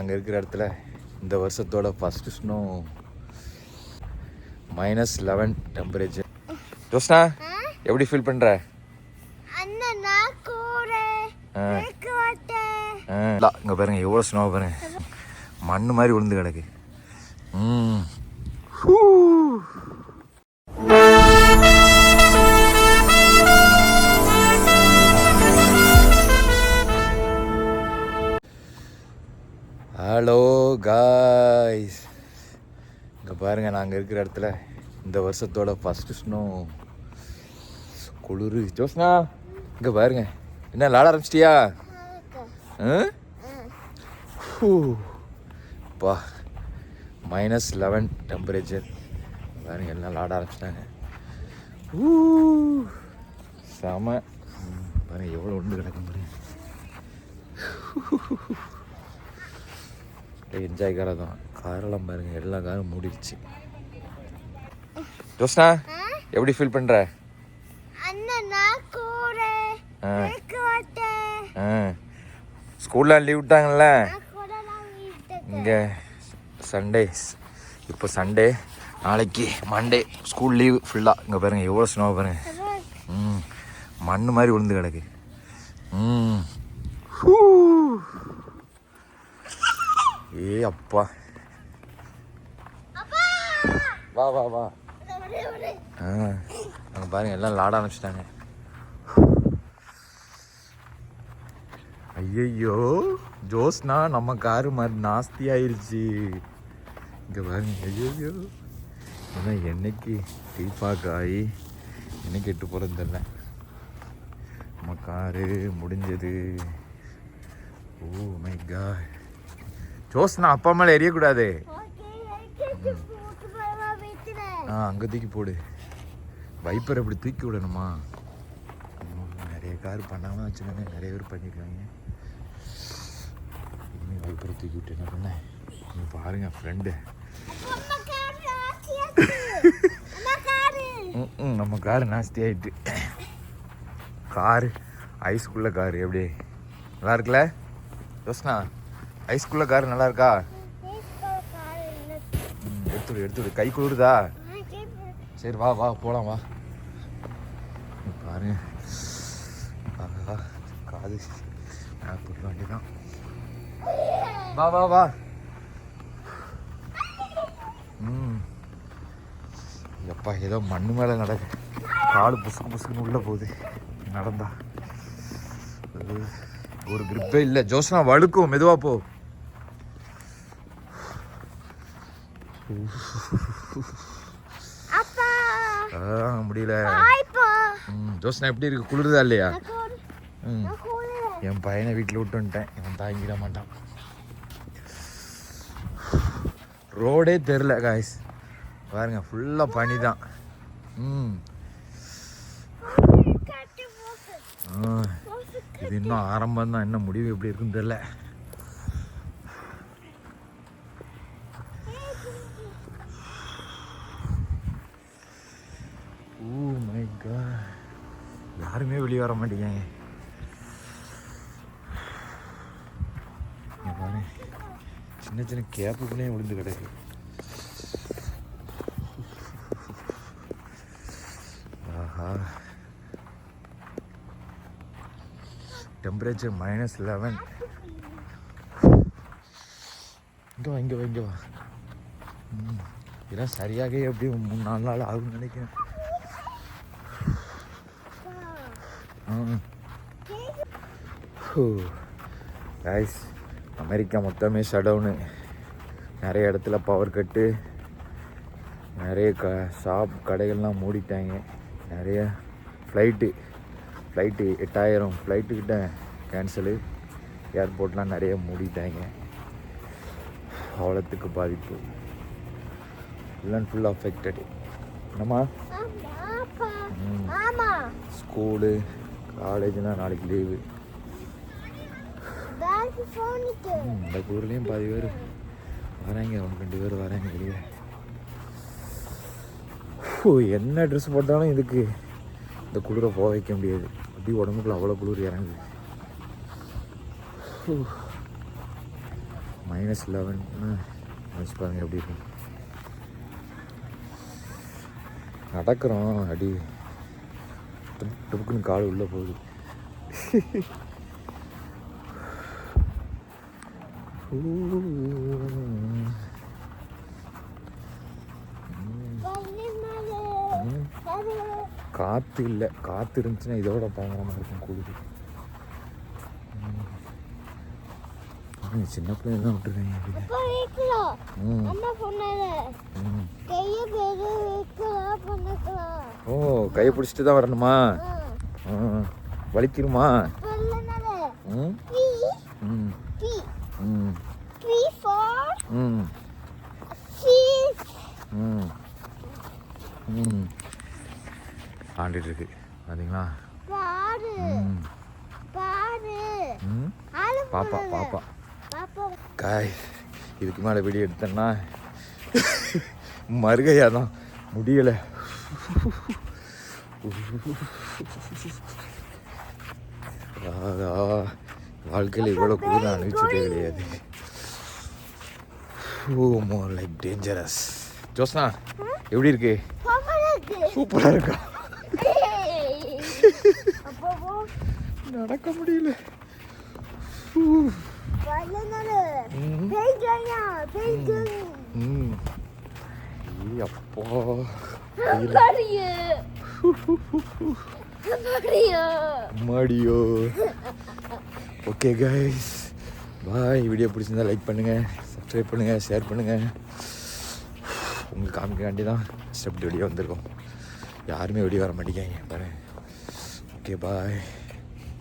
அங்கே இருக்கிற இடத்துல இந்த வருஷத்தோட first snow minus eleven temperature Josna எப்படி ஃபீல் பண்ணுற இங்கே பாருங்க எவ்வளோ ஸ்னோ பாருங்க. மண்ணு மாதிரி விழுந்து கிடக்கு. ம். ஹலோ காய்ஸ் இங்கே பாருங்கள் நாங்கள் இருக்கிற இடத்துல இந்த வருஷத்தோட ஃபஸ்ட்டு ஸ்னோ குளிர். ஜோஸ்னா இங்கே பாருங்க. என்ன விளாட ஆரம்பிச்சிட்டியா? ஆ? ஹூ. பா மைனஸ் லெவன் டெம்பரேச்சர் பாருங்க எல்லாம் விளாட ஆரம்பிச்சிட்டாங்க. ஊ செம. பாருங்க எவ்வளோ ஒன்று கிடக்கும் பாருங்க. என்ஜாய் காரை தான் காரெல்லாம் பாருங்க எல்லா காரும் மூடிடுச்சு ஜோஸ்னா எப்படி ஃபீல் பண்ணுற ஸ்கூல்லாம் லீவ் விட்டாங்கல்ல? இங்கே சண்டேஸ் இப்போ சண்டே நாளைக்கு மண்டே ஸ்கூல் லீவ் ஃபுல்லாக இங்கே பாருங்கள் எவ்வளோ ஸ்னோ பாருங்க. ம். மண்ணு மாதிரி விழுந்து கிடக்கு. ம். ஹூ. ஏ அப்பா. வா வா வா. ஆ அங்கே பாருங்க எல்லாம் லாட ஆரம்பிச்சிட்டாங்க. ஐயையோ ஜோஸ்னா நம்ம காரு மாதிரி நாஸ்தி ஆயிருச்சு. இங்கே பாருங்க ஐயையோ. ஏன்னா என்னைக்கு டீபாக் ஆகி என்னைக்கு எட்டு போகிறது நம்ம காரு முடிஞ்சது. ஓ மை காட் ஜோஸ்னா அப்பா மேலே எரியக்கூடாது. ஆ அங்கே தூக்கி போடு. வைப்பர் அப்படி தூக்கி விடணுமா? நிறைய கார் பண்ணாமல் வச்சுக்கோங்க நிறைய பேர் பண்ணியிருக்காங்க இனிமேல் வைப்பரை தூக்கி விட்டு என்ன பண்ண? நீ பாருங்க ஃப்ரெண்டு ம் நம்ம கார் நாஸ்தி ஆயிட்டு. காரு ஐஸ்குள்ள கார் எப்படி? நல்லா இருக்குல்ல? யோசனா ஐஸ்குள்ள கார் நல்லா இருக்கா? காரு ம், எடுத்துடு எடுத்துடு. கை குளிருதா? சரி வா வா போலாம் வா. பாரு. பாருங்க காது நான் வண்டி தான் வா வா வா. ம். எப்பா ஏதோ மண்ணு மேலே நடக்கு காலு புசுக்கு புசுக்குன்னு உள்ளே போகுது. நடந்தா. அது ஒரு கிரிப்பே இல்லை. ஜோஸ்னா வழுக்கும் மெதுவா போ. முடியல. ஜோஸ்னா எப்படி இருக்கு? குளிருதா இல்லையா? என் பையனை வீட்டில் விட்டு வந்துட்டேன். இவன் தாங்கிட மாட்டான். ரோடே தெரில காய்ஸ் பாருங்க ஃபுல்லாக பனி தான் ம். ஆ, இது இன்னும் ஆரம்பம் தான் என்ன முடிவு எப்படி இருக்குன்னு தெரில ஓ மை யாருமே வெளியே வர மாட்டேங்க சின்ன சின்ன கேப்புக்குள்ளேயும் விழுந்து கிடக்கு. டெம்பரேச்சர் மைனஸ் லெவன் இங்கே வா இங்கே வா இங்கே வா. இதெல்லாம் சரியாக எப்படியும் மூணு நாலு நாள் ஆகும்னு நினைக்கிறேன். கைஸ் அமெரிக்கா மொத்தமே ஷடவுனு நிறைய இடத்துல பவர் கட்டு நிறைய க ஷாப் கடைகள்லாம் மூடிட்டாங்க. நிறைய ஃப்ளைட்டு ஃப்ளைட்டு எட்டாயிரம். ஃப்ளைட்டுக்கிட்ட கேன்சலு ஏர்போர்ட்லாம் நிறைய மூடிட்டாங்க. அவ்வளோத்துக்கு பாதிப்பு. ஃபுல் அண்ட் ஃபுல் அஃபெக்டடு என்னம்மா ஸ்கூலு காலேஜ்லாம் நாளைக்கு லீவு இந்த ஊர்லேயும் பாதி பேர் வராங்க. ஒன்று ரெண்டு பேர் வராங்க வெளியே. ஓ என்ன ட்ரெஸ் போட்டாலும் இதுக்கு இந்த குளிரை போக வைக்க முடியாது. அப்படி உடம்புக்குள்ள அவ்வளோ குளிர் இறங்குது. மைனஸ் லெவன் நினச்சி பாருங்க எப்படி இருக்கும் நடக்கிறோம் அடி. டுப் டுப்புக்குன்னு கால் உள்ளே போகுது. ம். காற்று இல்லை. காற்று இருந்துச்சுன்னா இதோட பயங்கரமாக இருக்கும் குளிர். சின்ன பிள்ளைங்க தான் விட்டுருக்காங்க ஓ கையை பிடிச்சிட்டு தான் வரணுமா? சொல்லனது. ம். ம். ம். ம். ஆண்டுட்டு இருக்கு பார்த்தீங்களா பாப்பா. பாப்பா. காய் இதுக்கு மேலே வீடியோ எடுத்தேன்னா மறுகையா தான் முடியலை. ஆகா வாழ்க்கையில் இவ்வளோ கூட நான் அனுபவிச்சதே கிடையாது. Oh more like dangerous Josna எப்படி இருக்கு? சூப்பராக இருக்கா? நடக்க முடியல. அப்பா மாடியோ ஓகே கைஸ் பாய். வீடியோ பிடிச்சிருந்தா லைக் பண்ணுங்கள் சப்ஸ்கிரைப் பண்ணுங்கள் ஷேர் பண்ணுங்கள் உங்களுக்கு காமிக்காண்டி தான் ஸ்டெப் வீடியோ வந்திருக்கோம். யாருமே வெளியே வர மாட்டேங்காங்க பாரு ஓகே பாய்